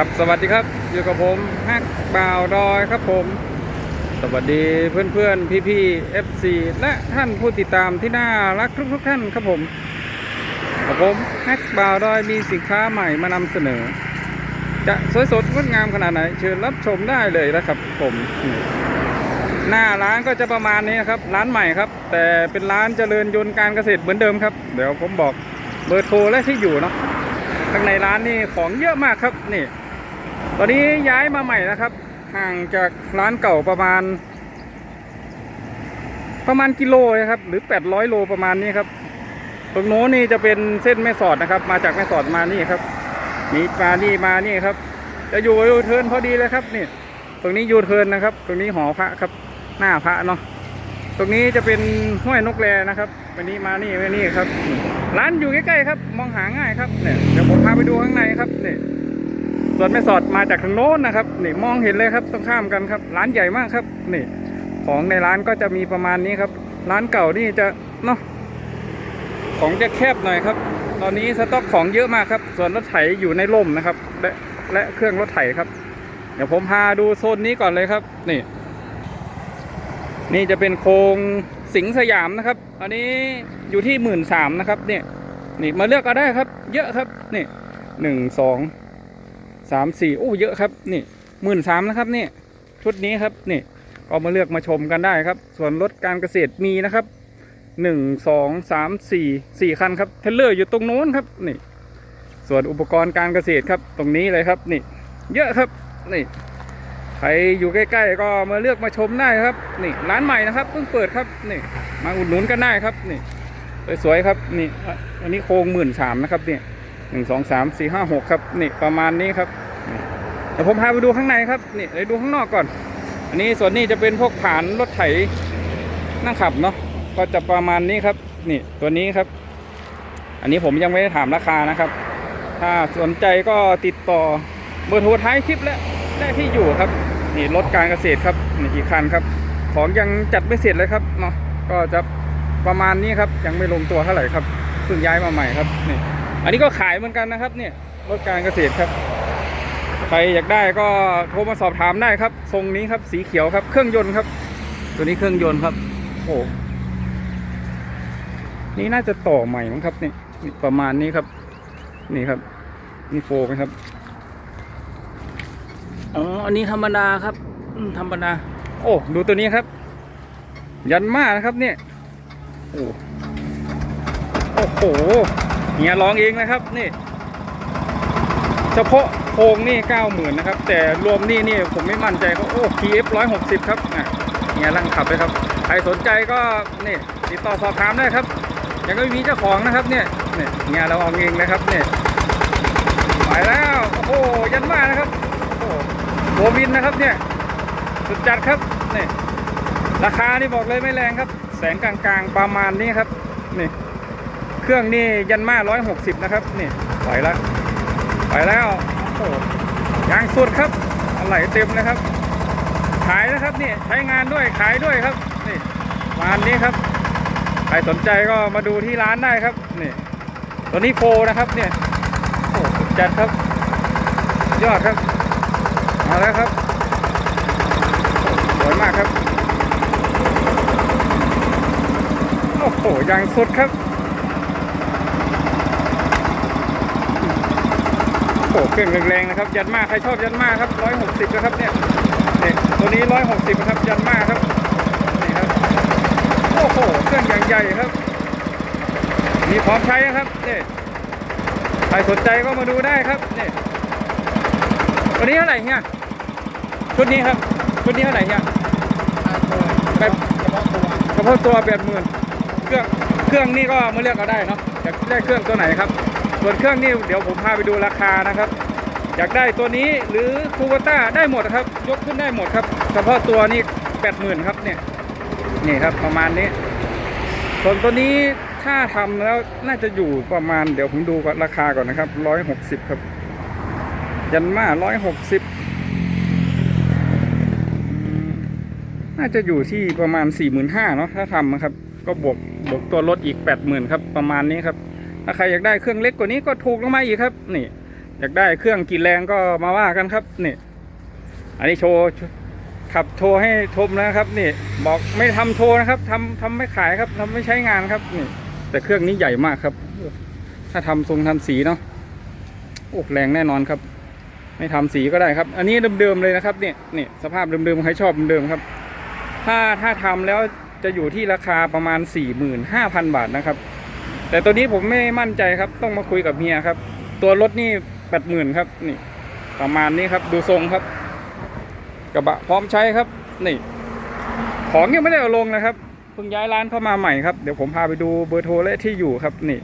ครับสวัสดีครับอยู่กับผมฮักบ่าวดอยครับผม สวัสดีเพื่อนเพื่อนพี่พี่ๆ FC และท่านผู้ติดตามที่น่ารักทุกทุกๆท่านครับผมกับผมฮักบ่าวดอยมีสินค้าใหม่มานำเสนอ จะสวยสดงดงามขนาดไหน เชิญรับชมได้เลยนะครับผม หน้าร้านก็จะประมาณนี้นครับ ร้านใหม่ครับ แต่เป็นร้านเจริญยนต์การเกษตรเหมือนเดิมครับ เดี๋ยวผมบอกเบอร์โทรและที่อยู่เนาะข้างในร้านนี่ของเยอะมากครับนี่ ตอนนี้ย้ายมาใหม่นะครับ ห่างจากร้านเก่าประมาณ ประมาณกิโลนะครับ หรือ 800 โลประมาณนี้ครับ ตรงโน้นนี่จะเป็นเส้นแม่สอดนะครับ มาจากแม่สอดมานี่ครับนี่มานี่มานี่ครับ จะอยู่ยูเทิร์นพอดีเลยครับนี่ ตรงนี้ยูเทิร์นนะครับ ตรงนี้หอพระครับ หน้าพระเนาะตรงนี้จะเป็นห้วยนกแรนะครับวันนี้มานี่มานี่ครับ ร้านอยู่ใกล้ๆครับ มองหาง่ายครับเนี่ยเดี๋ยวผมพาไปดูข้างในครับเนี่ย ส่วนแม่สอดมาจากทางโน้นนะครับนี่มองเห็นเลยครับต้องข้ามกันครับ ร้านใหญ่มากครับนี่ของในร้านก็จะมีประมาณนี้ครับ ร้านเก่านี่จะเนาะของจะแคบหน่อยครับ ตอนนี้สต็อกของเยอะมากครับ ส่วนรถไถอยู่ในร่มนะครับ และและเครื่องรถไถครับ เดี๋ยวผมพาดูโซนนี้ก่อนเลยครับ นี่ นี่จะเป็นโครงสิงสยามนะครับ อันนี้อยู่ที่หมื่นสามนะครับ เนี่ย นี่มาเลือกก็ได้ครับ เยอะครับ นี่หนึ่งสอง สามสี่โอ้เยอะครับนี่หมื่นสามนะครับนี่ชุดนี้ครับนี่ก็มาเลือกมาชมกันได้ครับ ส่วนรถการเกษตรมีนะครับหนึ่งสองสามสี่สี่คันครับเทเลอร์อยู่ตรงโน้นครับนี่ ส่วนอุปกรณ์การเกษตรครับตรงนี้เลยครับนี่ เยอะครับนี่ใครอยู่ใกล้ ๆ ก็มาเลือกมาชมได้ครับ นี่ร้านใหม่นะครับเพิ่งเปิดครับนี่มาอุดหนุนกันได้ครับนี่สวยๆครับนี่อันนี้โครงหมื่นสามนะครับเนี่ย หนึ่งสองสามสี่ห้าหกครับนี่ประมาณนี้ครับเดี๋ยวผมพาไปดูข้างในครับนี่เดี๋ยวดูข้างนอกก่อน อันนี้ส่วนนี้จะเป็นพวกฐานรถไถนั่งขับเนาะก็จะประมาณนี้ครับ นี่ตัวนี้ครับ อันนี้ผมยังไม่ได้ถามราคานะครับ ถ้าสนใจก็ติดต่อเบอร์โทรท้ายคลิปและได้ที่อยู่ครับ นี่รถการเกษตรครับนี่อีกคันครับ ของยังจัดไม่เสร็จเลยครับเนาะก็จะประมาณนี้ครับยังไม่ลงตัวเท่าไหร่ครับเพิ่งย้ายมาใหม่ครับนี่ อันนี้ก็ขายเหมือนกันนะครับเนี่ยรถการเกษตรครับ ใครอยากได้ก็โทรมาสอบถามได้ครับ ทรงนี้ครับสีเขียวครับ เครื่องยนต์ครับ ตัวนี้เครื่องยนต์ครับโอ้นี่น่าจะต่อใหม่มั้งครับนี่ประมาณนี้ครับ นี่ครับนี่โฟไหมครับอ๋ออันนี้ธรรมดาครับธรรมดา โอ้ดูตัวนี้ครับ ยันมากนะครับเนี่ยโอ้โอ้โห เฮียร้องเองนะครับนี่ เฉพาะโครงนี่เก้าหมื่นนะครับ แต่รวมนี่นี่ผมไม่มั่นใจเขาโอ้ TF ร้อยหกสิบครับอะเฮียร่างขับเลยครับใครสนใจก็นี่ติดต่อสอบถามได้ครับยังไม่มีเจ้าของนะครับเนี่ยเนี่ยเฮียเราเอาเองนะครับเนี่ยไปแล้วโอ้โหยันมานะครับโอ้โหบวินนะครับเนี่ยสุดจัดครับนี่ราคานี่บอกเลยไม่แรงครับ แสงกลางๆประมาณนี้ครับนี่ เครื่องนี่ยันมาร้อยหกสิบนะครับนี่ไปแล้วไปแล้วโอ้ยางสุดครับอะไรเต็มนะครับ ขายนะครับนี่ใช้งานด้วยขายด้วยครับนี่ประมาณนี้ครับใครสนใจก็มาดูที่ร้านได้ครับนี่ตัวนี้โฟนะครับเนี่ยโอ้จัดครับยอดครับมาแล้วครับสวยมากครับโอ้โหยางสุดครับ โอ้โหเครื่องแรงๆนะครับ ยันมาใครชอบยันมาครับร้อยหกสิบนะครับเนี่ยเนี่ยตัวนี้ร้อยหกสิบครับยันมาครับนี่ครับโอ้โหเครื่องอย่างใหญ่ครับมีพร้อมใช้นะครับเนี่ยใครสนใจก็มาดูได้ครับเนี่ยตัวนี้เท่าไหร่เฮียชุดนี้ครับชุดนี้เท่าไหร่เฮียแบบเฉพาะตัวแปดหมื่นเครื่องเครื่องนี่ก็มาเลือกเอาได้เนาะอยากได้เครื่องตัวไหนครับ ส่วนเครื่องนี่เดี๋ยวผมพาไปดูราคานะครับ อยากได้ตัวนี้หรือคูเวต้าได้หมดครับ ยกขึ้นได้หมดครับ เฉพาะตัวนี่แปดหมื่นครับเนี่ยนี่ครับประมาณนี้ ส่วนตัวนี้ถ้าทำแล้วน่าจะอยู่ประมาณ เดี๋ยวผมดูก่อนราคาก่อนนะครับร้อยหกสิบครับยันมาร้อยหกสิบน่าจะอยู่ที่ประมาณสี่หมื่นห้าเนาะถ้าทำนะครับ ก็บวกบวกตัวรถอีกแปดหมื่นครับประมาณนี้ครับ ถ้าใครอยากได้เครื่องเล็กกว่านี้ก็ถูกลงมาอีกครับ นี่ อยากได้เครื่องกี่แรงก็มาว่ากันครับ นี่ อันนี้โชว์ขับโชว์ให้ชมนะครับ นี่ บอกไม่ทำโชว์นะครับทำทำไม่ขายครับทำไม่ใช้งานครับ นี่ แต่เครื่องนี้ใหญ่มากครับ ถ้าทำทรงทำสีเนาะโอ้แรงแน่นอนครับไม่ทำสีก็ได้ครับ อันนี้เดิมๆเลยนะครับเนี่ยนี่สภาพเดิมๆใครชอบเดิมๆครับ ถ้าถ้าทำแล้วจะอยู่ที่ราคาประมาณ 45,000 บาทนะครับ แต่ตัวนี้ผมไม่มั่นใจครับ ต้องมาคุยกับเฮียครับ ตัวรถนี่80,000ครับ นี่ ประมาณนี้ครับ ดูทรงครับ กระบะพร้อมใช้ครับ นี่ ของยังไม่ได้เอาลงนะครับเพิ่งย้ายร้านเข้ามาใหม่ครับ เดี๋ยวผมพาไปดูเบอร์โทรและที่อยู่ครับ นี่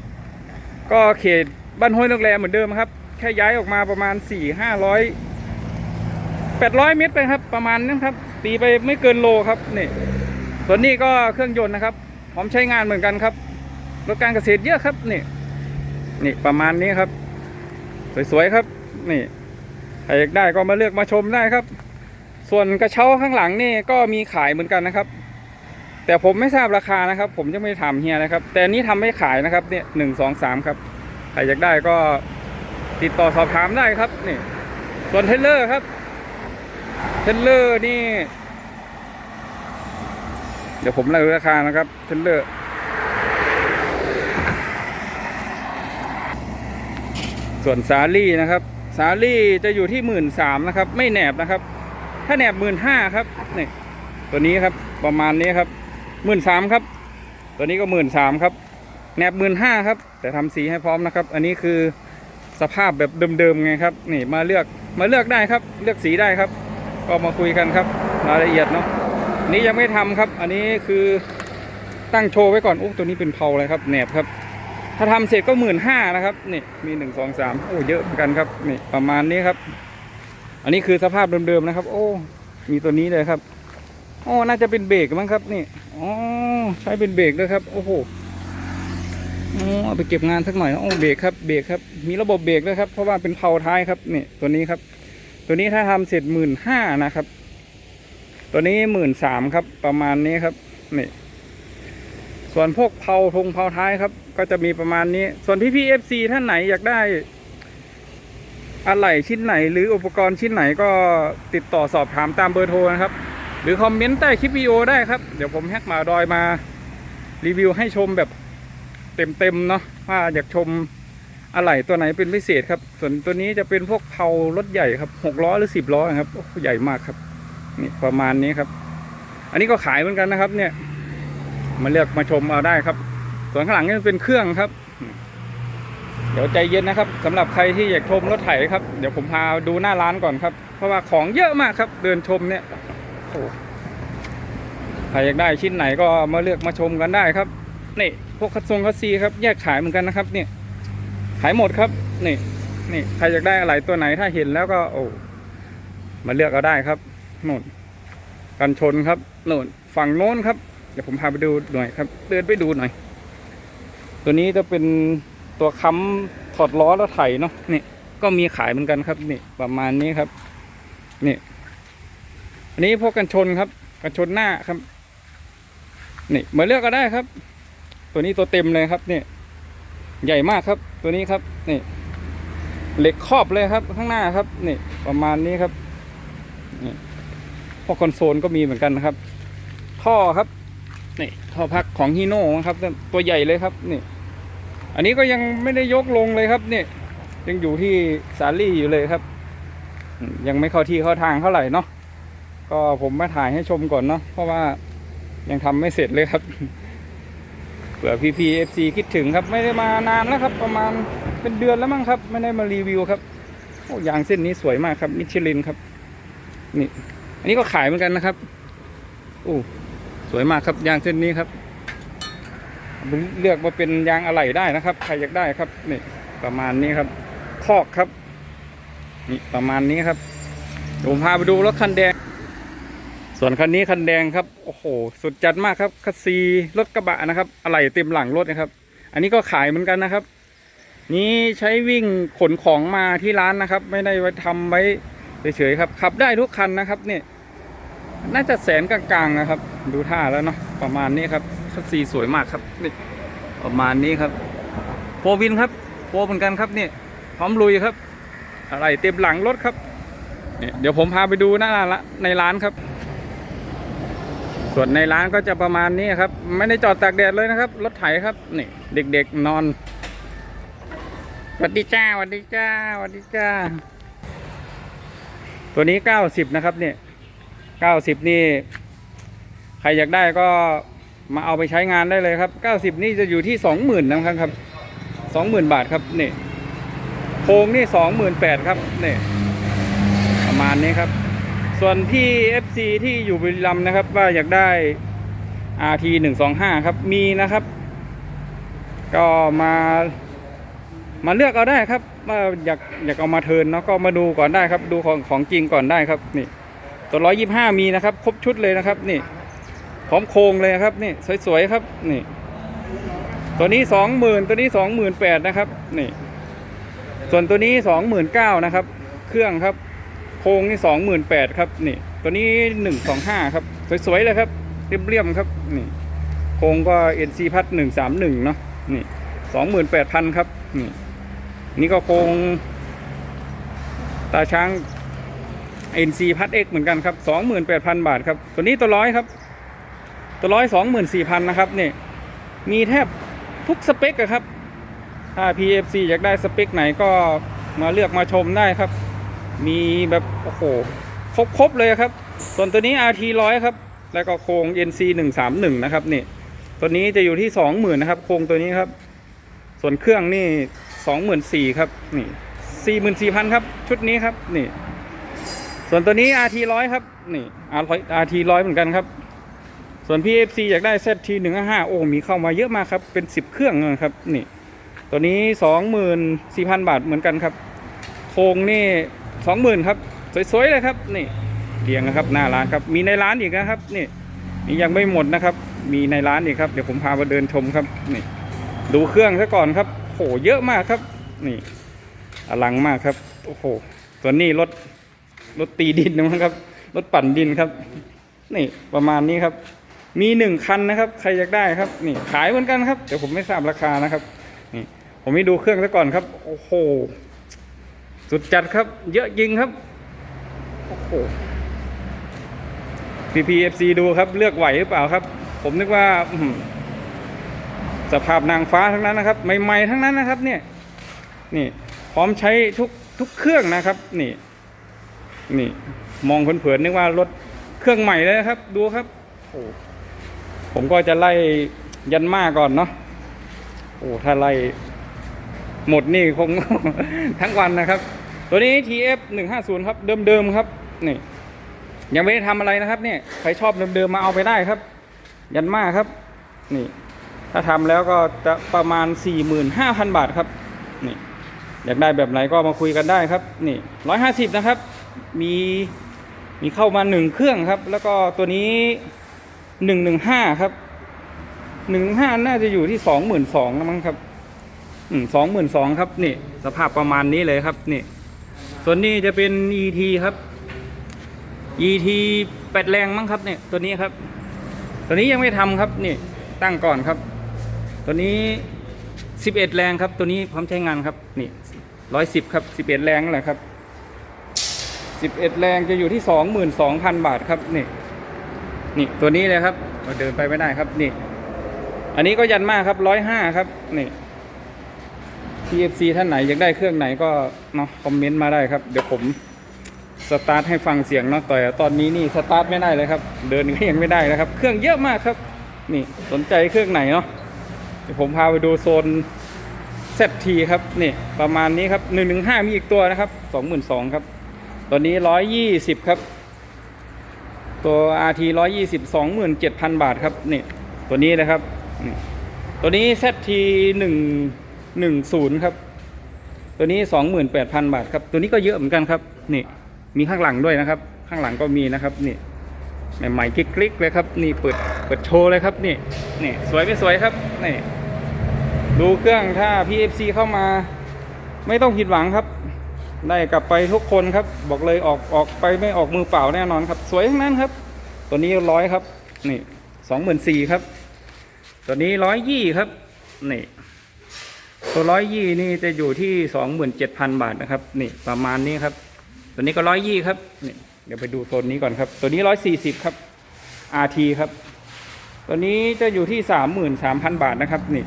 ก็เขตบ้านห้วยนกแรเหมือนเดิมครับ แค่ย้ายออกมาประมาณสี่ห้าร้อยแปดร้อยเมตรไปครับ ประมาณนั้นครับ ตีไปไม่เกินโลครับ นี่ ส่วนนี้ก็เครื่องยนต์นะครับ พร้อมใช้งานเหมือนกันครับ รถการเกษตรเยอะครับนี่นี่ประมาณนี้ครับ สวยๆครับ นี่ใครอยากได้ก็มาเลือกมาชมได้ครับ ส่วนกระเช้าข้างหลังนี่ก็มีขายเหมือนกันนะครับ แต่ผมไม่ทราบราคานะครับ ผมจะไม่ถามเฮียนะครับ แต่นี้ทำให้ขายนะครับเนี่ยหนึ่งสองสามครับใครอยากได้ก็ติดต่อสอบถามได้ครับนี่ ส่วนเทเลอร์ครับเทเลอร์นี่ เดี๋ยวผมไล่ราคานะครับเทเลอร์ ส่วนสาลี่นะครับ สาลี่จะอยู่ที่หมื่นสามนะครับ ไม่แหนบนะครับ ถ้าแหนบหมื่นห้าครับนี่ตัวนี้ครับประมาณนี้ครับหมื่นสามครับ ตัวนี้ก็หมื่นสามครับแหนบหมื่นห้าครับ แต่ทำสีให้พร้อมนะครับ อันนี้คือสภาพแบบเดิมๆไงครับ นี่มาเลือกมาเลือกได้ครับ เลือกสีได้ครับ ก็มาคุยกันครับรายละเอียดเนาะนี้ยังไม่ทำครับ อันนี้คือตั้งโชว์ไว้ก่อนโอ้ตัวนี้เป็นเพลาเลยครับแหนบครับ ถ้าทำเสร็จก็หมื่นห้านะครับนี่มีหนึ่งสองสามโอ้เยอะเหมือนกันครับนี่ประมาณนี้ครับ อันนี้คือสภาพเดิมๆนะครับ โอ้ มีตัวนี้เลยครับโอ้น่าจะเป็นเบรกมั้งครับนี่อ๋อใช้เป็นเบรกด้วยครับ โอ้โหอ๋อเอาไปเก็บงานสักหน่อยนะโอ้เบรกครับเบรกครับ มีระบบเบรกด้วยครับ เพราะว่าเป็นเพลาท้ายครับนี่ตัวนี้ครับ ตัวนี้ถ้าทำเสร็จหมื่นห้านะครับ ตัวนี้หมื่นสามครับ ประมาณนี้ครับนี่ส่วนพวกเพลาทงเพลาท้ายครับ ก็จะมีประมาณนี้ ส่วนพี่พีเอฟซีท่านไหนอยากได้อะไหล่ชิ้นไหน หรืออุปกรณ์ชิ้นไหนก็ติดต่อสอบถามตามเบอร์โทรนะครับ หรือคอมเมนต์ใต้คลิปวิดีโอได้ครับ เดี๋ยวผมแฮกมาดอยมารีวิวให้ชมแบบเต็มๆเนาะว่าอยากชมอะไหล่ตัวไหนเป็นพิเศษครับ ส่วนตัวนี้จะเป็นพวกเพลารถใหญ่ครับหกล้อหรือสิบล้อครับโอ้ใหญ่มากครับนี่ประมาณนี้ครับ อันนี้ก็ขายเหมือนกันนะครับ เนี่ยมาเลือกมาชมเอาได้ครับ ส่วนข้างหลังนี่เป็นเครื่องครับ เดี๋ยวใจเย็นนะครับสำหรับใครที่อยากชมรถไถครับ เดี๋ยวผมพาดูหน้าร้านก่อนครับ เพราะว่าของเยอะมากครับ เดินชมเนี่ยโอ้ใครอยากได้ชิ้นไหนก็มาเลือกมาชมกันได้ครับนี่พวกคัดทรงคัดซีครับแยกขายเหมือนกันนะครับเนี่ยขายหมดครับนี่นี่ใครอยากได้อะไรตัวไหนถ้าเห็นแล้วก็โอ้มาเลือกเอาได้ครับโน่นกันชนครับโน่นฝั่งโน้นครับเดี๋ยวผมพาไปดูหน่อยครับ เดินไปดูหน่อย ตัวนี้จะเป็นตัวค้ำถอดล้อแล้วไถเนาะนี่ก็มีขายเหมือนกันครับนี่ประมาณนี้ครับนี่อันนี้พวกกันชนครับ กันชนหน้าครับ นี่มาเลือกก็ได้ครับ ตัวนี้ตัวเต็มเลยครับนี่ใหญ่มากครับ ตัวนี้ครับนี่เหล็กครอบเลยครับ ข้างหน้าครับนี่ประมาณนี้ครับนี่พวกคอนโซลก็มีเหมือนกันนะครับ ท่อครับนี่ท่อพักของฮีโน่ครับ ตัวใหญ่เลยครับนี่ อันนี้ก็ยังไม่ได้ยกลงเลยครับนี่ยังอยู่ที่สาลี่อยู่เลยครับ ยังไม่เข้าที่เข้าทางเท่าไหร่เนาะก็ผมมาถ่ายให้ชมก่อนเนาะเพราะว่ายังทำไม่เสร็จเลยครับเผื่อพีพีเอฟซีคิดถึงครับไม่ได้มานานแล้วครับ ประมาณเป็นเดือนแล้วมั้งครับ ไม่ได้มารีวิวครับโอ้ยางเส้นนี้สวยมากครับมิชลินครับนี่อันนี้ก็ขายเหมือนกันนะครับโอ้สวยมากครับยางเส้นนี้ครับ เลือกมาเป็นยางอะไหล่ได้นะครับใครอยากได้ครับนี่ประมาณนี้ครับ คอกครับนี่ประมาณนี้ครับผมพาไปดูรถคันแดง ส่วนคันนี้คันแดงครับโอ้โหสุดจัดมากครับคัสซีรถกระบะนะครับอะไหล่เต็มหลังรถนะครับ อันนี้ก็ขายเหมือนกันนะครับ นี้ใช้วิ่งขนของมาที่ร้านนะครับ ไม่ได้ไว้ทำไว้เฉยๆครับขับได้ทุกคันนะครับเนี่ยน่าจะแสนกลางๆนะครับ ดูท่าแล้วเนาะประมาณนี้ครับ คัสซีสวยมากครับนี่ประมาณนี้ครับโฟวินครับโฟเหมือนกันครับนี่พร้อมลุยครับ อะไรเต็มหลังรถครับเนี่ยเดี๋ยวผมพาไปดูหน้าร้านละในร้านครับ ส่วนในร้านก็จะประมาณนี้ครับ ไม่ได้จอดตากแดดเลยนะครับ รถไถครับนี่เด็กๆนอนสวัสดีจ้าสวัสดีจ้าสวัสดีจ้า ตัวนี้เก้าสิบนะครับเนี่ยเก้าสิบนี่ ใครอยากได้ก็ มาเอาไปใช้งานได้เลยครับเก้าสิบนี่จะอยู่ที่สองหมื่นนะครับครับสองหมื่นบาทครับนี่โครงนี่สองหมื่นแปดครับนี่ประมาณนี้ครับ ส่วนพี่ FC ที่อยู่บุรีรัมย์นะครับ ว่าอยากได้ RT 125ครับมีนะครับ ก็มามาเลือกเอาได้ครับว่าอยากอยากเอามาเทินเนาะก็มาดูก่อนได้ครับ ดูของของจริงก่อนได้ครับนี่ตัวร้อยยี่ห้ามีนะครับ ครบชุดเลยนะครับ นี่ พร้อมโครงเลยครับนี่สวยๆครับนี่ ตัวนี้สองหมื่นตัวนี้สองหมื่นแปดนะครับนี่ ส่วนตัวนี้สองหมื่นเก้านะครับ เครื่องครับโครงนี่สองหมื่นแปดครับนี่ ตัวนี้หนึ่งสองห้าครับสวยๆเลยครับเรียบๆครับนี่โครงก็ NC พัดหนึ่งสามหนึ่งเนาะนี่สองหมื่นแปดพันครับนี่นี่ก็โครงตาช้าง NC พัด X เหมือนกันครับสองหมื่นแปดพันบาทครับ ตัวนี้ตัวร้อยครับ ตัวร้อยสองหมื่นสี่พันนะครับนี่มีแทบทุกสเปคอะครับ ถ้า PFC อยากได้สเปคไหนก็มาเลือกมาชมได้ครับ มีแบบโอ้โหครบครบเลยครับ ส่วนตัวนี้ RT ร้อยครับ แล้วก็โครง NC 131นะครับนี่ตัวนี้จะอยู่ที่20,000นนะครับ โครงตัวนี้ครับ ส่วนเครื่องนี่24,000ครับนี่44,000ครับ ชุดนี้ครับนี่ ส่วนตัวนี้ RT ร้อยครับนี่ RT ร้อยเหมือนกันครับ ส่วน PFC อยากได้ ZT 155โอ้มีเข้ามาเยอะมากครับ เป็น10เครื่องเลยครับนี่ตัวนี้24,000บาทเหมือนกันครับโครงนี่สองหมื่นครับ สวยๆเลยครับนี่เรียงนะครับหน้าร้านครับมีในร้านอีกนะครับนี่นี่ยังไม่หมดนะครับ มีในร้านอีกครับเดี๋ยวผมพามาเดินชมครับนี่ดูเครื่องซะก่อนครับโหเยอะมากครับนี่อลังมากครับโอ้โหตัวนี้รถรถตีดินนะครับรถปั่นดินครับ นี่ประมาณนี้ครับ มีหนึ่งคันนะครับ ใครอยากได้ครับ นี่ขายเหมือนกันครับเดี๋ยวผมไม่ทราบราคานะครับ นี่ ผมให้ดูเครื่องซะก่อนครับ โอ้โห สุดจัดครับ เยอะจริงครับ โอ้โห PPFC ดูครับ เลือกไหวหรือเปล่าครับ ผมนึกว่าสภาพนางฟ้าทั้งนั้นนะครับ ใหม่ๆทั้งนั้นนะครับ เนี่ย นี่ พร้อมใช้ทุกทุกเครื่องนะครับ นี่ นี่ มองเผินๆนึกว่ารถเครื่องใหม่เลยครับ ดูครับ โอ้ ผมก็จะไล่ยันมาก่อนเนาะโอ้ถ้าไล่หมดนี่คง ทั้งวันนะครับ ตัวนี้ TF 150ครับ เดิมๆครับนี่ยังไม่ได้ทำอะไรนะครับเนี่ยใครชอบเดิมๆมาเอาไปได้ครับ ยันมาครับ นี่ ถ้าทำแล้วก็จะประมาณ 45,000 บาทครับ นี่อยากได้แบบไหนก็มาคุยกันได้ครับ นี่150นะครับ มีมีเข้ามาหนึ่งเครื่องครับ แล้วก็ตัวนี้ 115ครับ115น่าจะอยู่ที่22,000นะมั้งครับสองหมื่นสองครับนี่ สภาพประมาณนี้เลยครับนี่ ส่วนนี้จะเป็น ET ครับ ET แปดแรงมั้งครับเนี่ยตัวนี้ครับ ตัวนี้ยังไม่ทำครับนี่ตั้งก่อนครับ ตัวนี้สิบเอ็ดแรงครับ ตัวนี้พร้อมใช้งานครับนี่ร้อยสิบครับสิบเอ็ดแรงนั่นแหละครับสิบเอ็ดแรงจะอยู่ที่สองหมื่นสองพันบาทครับนี่ นี่ตัวนี้เลยครับเราเดินไปไม่ได้ครับนี่ อันนี้ก็ยันมากครับร้อยห้าครับนี่ TFC ท่านไหนอยากได้เครื่องไหนก็เนาะคอมเมนต์มาได้ครับ เดี๋ยวผมสตาร์ทให้ฟังเสียงเนาะแต่ตอนนี้นี่สตาร์ทไม่ได้เลยครับ เดินก็ยังไม่ได้นะครับ เครื่องเยอะมากครับ นี่สนใจเครื่องไหนเนาะเดี๋ยวผมพาไปดูโซน ZT ครับนี่ประมาณนี้ครับ1นึมีอีกตัวนะครับ22,000ครับตัวนี้ 120 ครับ ตัว RT 120 27,000 บาทครับนี่ตัวนี้นะครับนี่ตัวนี้ ZT 1หนึ่งศูนย์ครับ ตัวนี้สองหมื่นแปดพันบาทครับ ตัวนี้ก็เยอะเหมือนกันครับนี่มีข้างหลังด้วยนะครับ ข้างหลังก็มีนะครับนี่ใหม่ๆคลิกๆเลยครับ นี่เปิดเปิดโชว์เลยครับนี่นี่สวยไม่สวยครับนี่ดูเครื่องถ้า PFC เข้ามา ไม่ต้องผิดหวังครับ ได้กลับไปทุกคนครับ บอกเลยออกออกไปไม่ออกมือเปล่าแน่นอนครับ สวยทั้งนั้นครับ ตัวนี้ร้อยครับ นี่สองหมื่นสี่ครับ ตัวนี้ร้อยยี่ครับ นี่ ตัวร้อยยี่นี่จะอยู่ที่สองหมื่นเจ็ดพันบาทนะครับ นี่ประมาณนี้ครับ ตัวนี้ก็ร้อยยี่ครับ นี่เดี๋ยวไปดูโซนนี้ก่อนครับ ตัวนี้ร้อยสี่สิบครับ RT ครับ ตัวนี้จะอยู่ที่สามหมื่นสามพันบาทนะครับ นี่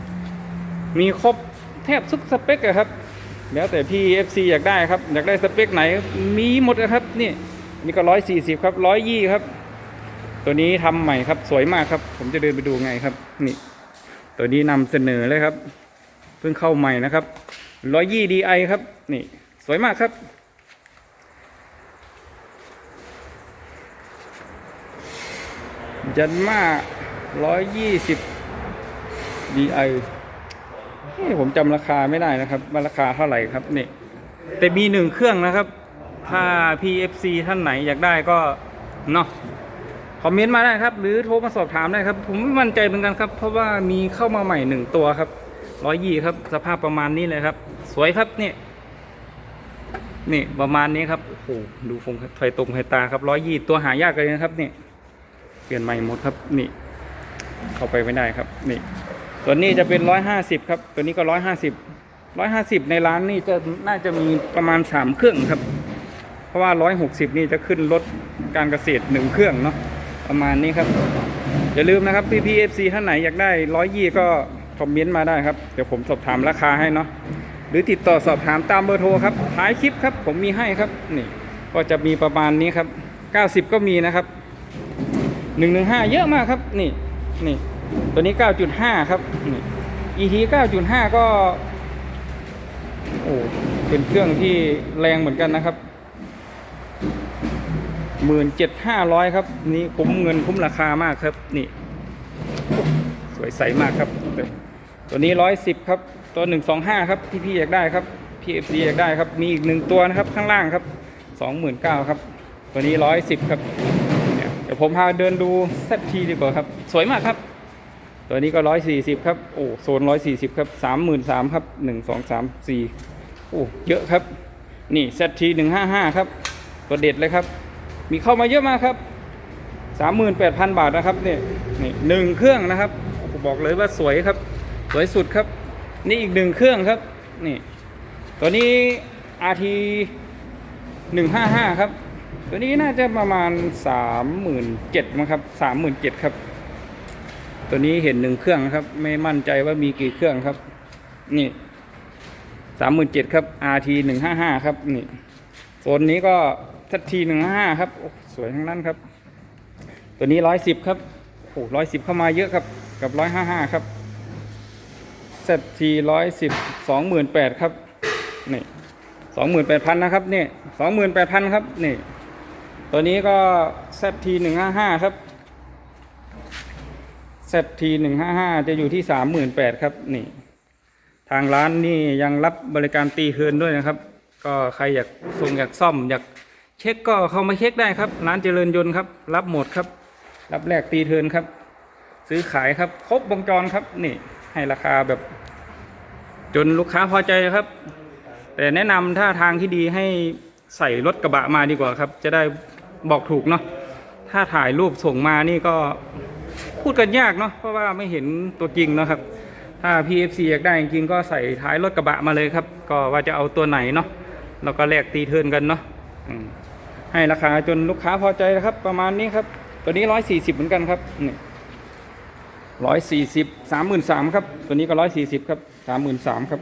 มีครบแทบทุกสเปคอะครับ แล้วแต่พี่ FC อยากได้ครับ อยากได้สเปคไหนมีหมดนะครับนี่นี่ก็ร้อยสี่สิบครับร้อยยี่ครับ ตัวนี้ทำใหม่ครับสวยมากครับ ผมจะเดินไปดูไงครับ นี่ ตัวนี้นำเสนอเลยครับ เพิ่งเข้าใหม่นะครับร้อยยี่ดีไอครับ นี่ สวยมากครับ ยันมาร้อยยี่สิบดีไอ ผมจำราคาไม่ได้นะครับว่าราคาเท่าไหร่ครับนี่แต่มีหนึ่งเครื่องนะครับ ถ้า PFC ท่านไหนอยากได้ก็เนาะคอมเมนต์มาได้ครับ หรือโทรมาสอบถามได้ครับ ผมไม่มั่นใจเหมือนกันครับ เพราะว่ามีเข้ามาใหม่หนึ่งตัวครับร้อยยี่ครับ สภาพประมาณนี้เลยครับ สวยครับนี่นี่ประมาณนี้ครับโอ้โหดูฟงไฟตรงไฟตาครับร้อยยี่ตัวหายากเลยนะครับนี่เปลี่ยนใหม่หมดครับนี่ เข้าไปไม่ได้ครับนี่ ตัวนี้จะเป็นร้อยห้าสิบครับ ตัวนี้ก็ร้อยห้าสิบร้อยห้าสิบในร้านนี่จะน่าจะมีประมาณสามเครื่องครับ เพราะว่าร้อยหกสิบนี่จะขึ้นรถการเกษตรหนึ่งเครื่องเนาะประมาณนี้ครับอย่าลืมนะครับพี่พีเอฟซีท่านไหนอยากได้ร้อยยี่ก็คอมเมนต์มาได้ครับ เดี๋ยวผมสอบถามราคาให้เนาะหรือติดต่อสอบถามตามเบอร์โทรครับท้ายคลิปครับ ผมมีให้ครับนี่ก็จะมีประมาณนี้ครับเก้าสิบก็มีนะครับหนึ่งหนึ่งห้าเยอะมากครับ นี่นี่ ตัวนี้ 9.5 ครับนี่ ET 9.5 ก็ โอ้ เป็นเครื่องที่แรงเหมือนกันนะครับ 17,500 ครับ นี่คุ้มเงินคุ้มราคามากครับ นี่ สวยใสมากครับ ตัวนี้ 110 ครับ ตัว 125 ครับ ที่พี่อยากได้ครับ PFC อยากได้ครับ มีอีกหนึ่งตัวนะครับข้างล่างครับ 29,000 ครับ ตัวนี้ 110 ครับ เดี๋ยวผมพาเดินดู ZT ดีกว่าครับ สวยมากครับ ตัวนี้ก็ร้อยสี่สิบครับ โอ้โซนร้อยสี่สิบครับสามหมื่นสามครับหนึ่งสองสามสี่โอ้เยอะครับ นี่ ZT หนึ่งห้าห้าครับ ตัวเด็ดเลยครับ มีเข้ามาเยอะมากครับสามหมื่นแปดพันบาทนะครับเนี่ยนี่หนึ่งเครื่องนะครับบอกเลยว่าสวยครับ สวยสุดครับ นี่อีกหนึ่งเครื่องครับ นี่ ตัวนี้ RT หนึ่งห้าห้าครับ ตัวนี้น่าจะประมาณสามหมื่นเจ็ดมั้งครับสามหมื่นเจ็ดครับ ตัวนี้เห็นหนึ่งเครื่องนะครับ ไม่มั่นใจว่ามีกี่เครื่องครับ นี่สามหมื่นเจ็ดครับ RT หนึ่งห้าห้าครับ นี่โซนนี้ก็ทัทีหนึ่งห้าครับโอ้สวยทั้งนั้นครับ ตัวนี้ร้อยสิบครับโอ้ร้อยสิบเข้ามาเยอะครับ กับร้อยห้าห้าครับเซทีร้อยสิบสองหมื่นแปดครับ นี่สองหมื่นแปดพันนะครับนี่สองหมื่นแปดพันครับ นี่ ตัวนี้ก็เซทีหนึ่งห้าห้าครับ ZT หนึ่งห้าห้าจะอยู่ที่สามหมื่นแปดครับนี่ ทางร้านนี่ยังรับบริการตีคืนด้วยนะครับ ก็ใครอยากส่งอยากซ่อมอยากเช็คก็เข้ามาเช็คได้ครับ ร้านเจริญยนต์ครับ รับหมดครับ รับแลกตีเทิร์นครับ ซื้อขายครับ ครบวงจรครับนี่ ให้ราคาแบบ จนลูกค้าพอใจครับ แต่แนะนำถ้าทางที่ดีให้ใส่รถกระบะมาดีกว่าครับ จะได้บอกถูกเนาะถ้าถ่ายรูปส่งมานี่ก็ พูดกันยากเนาะเพราะว่าไม่เห็นตัวจริงเนาะครับ ถ้า PFC อยากได้จริงก็ใส่ท้ายรถกระบะมาเลยครับ ก็ว่าจะเอาตัวไหนเนาะแล้วก็แลกตีเทินกันเนาะให้ราคาจนลูกค้าพอใจนะครับ ประมาณนี้ครับ ตัวนี้ร้อยสี่สิบเหมือนกันครับนี่ร้อยสี่สิบสามหมื่นสามครับ ตัวนี้ก็ร้อยสี่สิบครับสามหมื่นสามครับ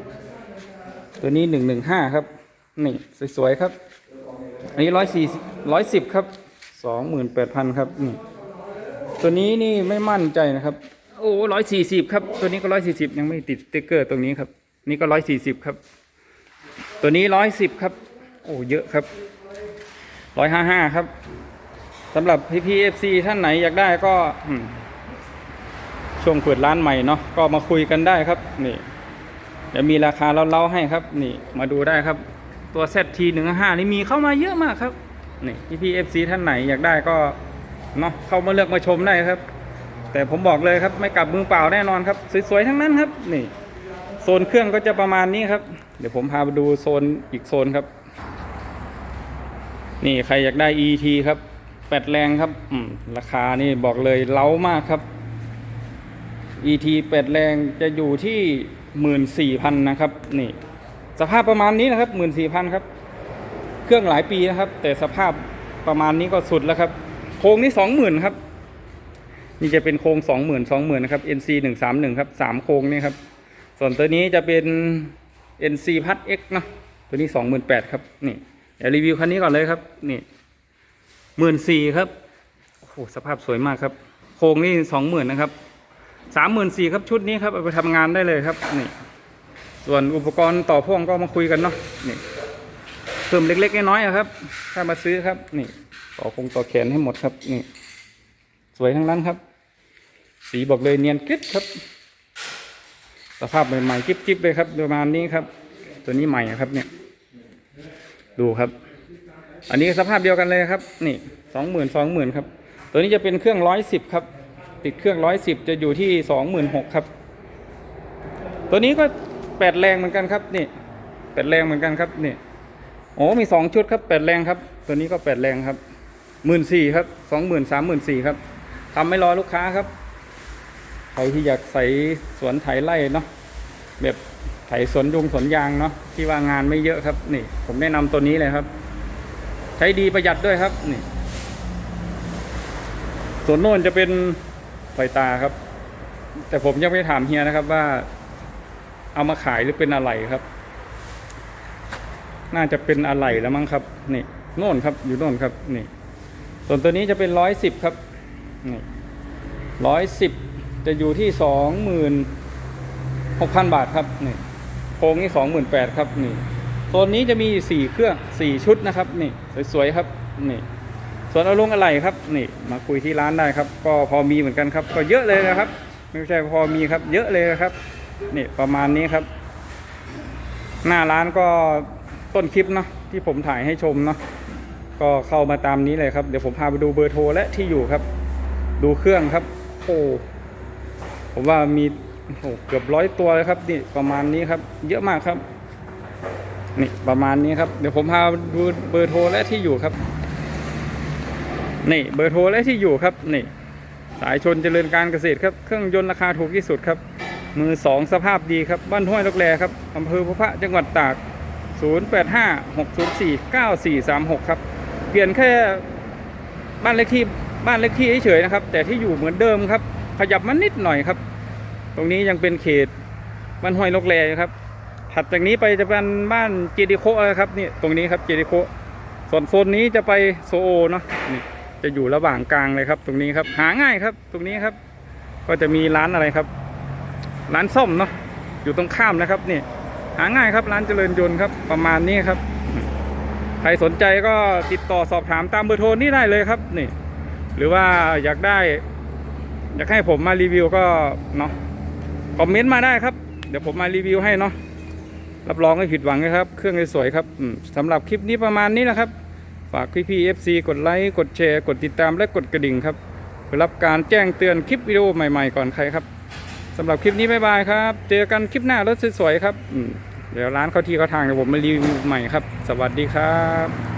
ตัวนี้หนึ่งหนึ่งห้าครับ นี่สวยๆครับ อันนี้ร้อยสี่ร้อยสิบครับสองหมื่นแปดพันครับนี่ ตัวนี้นี่ไม่มั่นใจนะครับ โอ้ร้อยสี่สิบครับ ตัวนี้ก็ร้อยสี่สิบยังไม่ติดสติ๊กเกอร์ตรงนี้ครับ นี่ก็ร้อยสี่สิบครับ ตัวนี้ร้อยสิบครับ โอ้เยอะครับร้อยห้าห้าครับสำหรับพี่พีเอฟซีท่านไหนอยากได้ก็ช่วงเปิดร้านใหม่เนาะก็มาคุยกันได้ครับ นี่เดี๋ยวมีราคาเล่าๆให้ครับ นี่มาดูได้ครับ ตัว ZT หนึ่งห้านี่มีเข้ามาเยอะมากครับ นี่พี่พีเอฟซีท่านไหนอยากได้ก็ เนาะเข้ามาเลือกมาชมได้ครับ แต่ผมบอกเลยครับไม่กลับมือเปล่าแน่นอนครับ สวยๆทั้งนั้นครับ นี่ โซนเครื่องก็จะประมาณนี้ครับ เดี๋ยวผมพาไปดูโซนอีกโซนครับ นี่ใครอยากได้ ET ครับแปดแรงครับราคานี่บอกเลยเล้ามากครับ ET แปดแรงจะอยู่ที่หมื่นสี่พันนะครับ นี่ สภาพประมาณนี้นะครับหมื่นสี่พันครับ เครื่องหลายปีนะครับ แต่สภาพประมาณนี้ก็สุดแล้วครับ ครงนี้สองหมื่นครับ นี่จะเป็นโครงสองหมื่นสองหมื่นนะครับ NC หนึ่งสามหนึ่งครับสามโครงนี่ครับ ส่วนตัวนี้จะเป็น NC พัด X เนาะตัวนี้สองหมื่นแปดครับนี่เดี๋ยวรีวิวคันนี้ก่อนเลยครับ นี่หมื่นสี่ครับโอ้โหสภาพสวยมากครับ โครงนี่สองหมื่นนะครับสามหมื่นสี่ครับชุดนี้ครับเอาไปทำงานได้เลยครับนี่ส่วนอุปกรณ์ต่อพ่วงก็มาคุยกันเนาะนี่เพิ่มเล็กๆน้อยๆอะครับ ถ้ามาซื้อครับนี่ ต่อคงต่อแขนให้หมดครับนี่สวยทั้งนั้นครับ สีบอกเลยเนียนกริบครับ สภาพใหม่ๆกริบๆเลยครับประมาณนี้ครับ ตัวนี้ใหม่ครับเนี่ย ดูครับ อันนี้สภาพเดียวกันเลยครับ นี่สองหมื่นสองหมื่นครับ ตัวนี้จะเป็นเครื่องร้อยสิบครับ ติดเครื่องร้อยสิบจะอยู่ที่สองหมื่นหกครับ ตัวนี้ก็แปดแรงเหมือนกันครับนี่แปดแรงเหมือนกันครับนี่โอ้มีสองชุดครับแปดแรงครับ ตัวนี้ก็แปดแรงครับ หมื่นสี่ครับสองหมื่นสามหมื่นสี่ครับทำไม่รอลูกค้าครับใครที่อยากใส่สวนไถไร่เนาะแบบไถสวนยุงสวนยางเนาะที่ว่างานไม่เยอะครับนี่ ผมแนะนำตัวนี้เลยครับ ใช้ดีประหยัดด้วยครับนี่ส่วนโน่นจะเป็นไฟตาครับ แต่ผมยังไม่ถามเฮียนะครับว่า เอามาขายหรือเป็นอะไรครับ น่าจะเป็นอะไรแล้วมั้งครับ นี่โน่นครับอยู่โน่นครับนี่ ส่วนตัวนี้จะเป็นร้อยสิบครับนี่ร้อยสิบจะอยู่ที่สองหมื่นหกพันบาทครับนี่โครงนี้สองหมื่นแปดครับนี่โซนนี้จะมีสี่เครื่องสี่ชุดนะครับนี่สวยๆครับนี่ส่วนเอาลงอะไรครับนี่มาคุยที่ร้านได้ครับ ก็พอมีเหมือนกันครับ ก็เยอะเลยนะครับ ไม่ใช่พอมีครับ เยอะเลยนะครับนี่ประมาณนี้ครับ หน้าร้านก็ต้นคลิปเนาะที่ผมถ่ายให้ชมเนาะ ก็เข้ามาตามนี้เลยครับเดี๋ยวผมพาไปดูเบอร์โทรและที่อยู่ครับ ดูเครื่องครับโอ้ผมว่ามีโอ้เกือบร้อยตัวเลยครับนี่ประมาณนี้ครับ เยอะมากครับนี่ประมาณนี้ครับเดี๋ยวผมพาดูเบอร์โทรและที่อยู่ครับ นี่เบอร์โทรและที่อยู่ครับนี่ สายชนเจริญการเกษตรครับเครื่องยนต์ราคาถูกที่สุดครับ มือสองสภาพดีครับบ้านห้วยลกแลครับอำเภอพบพระจังหวัดตาก 0856049436 ครับ ปลี่ยนแค่บ้านเลขที่บ้านเลขที่เฉยๆนะครับ แต่ที่อยู่เหมือนเดิมครับ ขยับมานิดหน่อยครับ ตรงนี้ยังเป็นเขตบ้านห้วยลกแลอยู่ครับถัดจากนี้ไปจะเป็นบ้านเจดีโคแล้วครับนี่ตรงนี้ครับเจดีโคส่วนโซนนี้จะไปโซโอเนาะนี่จะอยู่ระหว่างกลางเลยครับ ตรงนี้ครับหาง่ายครับ ตรงนี้ครับ ก็จะมีร้านอะไรครับ ร้านซ่อมเนาะอยู่ตรงข้ามนะครับนี่หาง่ายครับร้านเจริญยนต์ครับประมาณนี้ครับ ครสนใจก็ติดต่อสอบถามตามเบอร์โทรนี่ได้เลยครับนี่ หรือว่าอยากได้ อยากให้ผมมารีวิวก็เนาะคอมเมนต์มาได้ครับ เดี๋ยวผมมารีวิวให้เนาะรับรองไม่ผิดหวังนะครับ เครื่องสวยๆครับสำหรับคลิปนี้ประมาณนี้แหละครับ ฝากพี่ๆ FC กดไลค์กดแชร์กดติดตามและกดกระดิ่งครับเพื่อรับการแจ้งเตือนคลิปวิดีโอใหม่ๆก่อนใครครับสำหรับคลิปนี้บ๊ายบายครับ เจอกันคลิปหน้ารถสวยๆครับอืม เดี๋ยวร้านเข้าที่เข้าทางเดี๋ยวผมมารีวิวใหม่ครับ สวัสดีครับ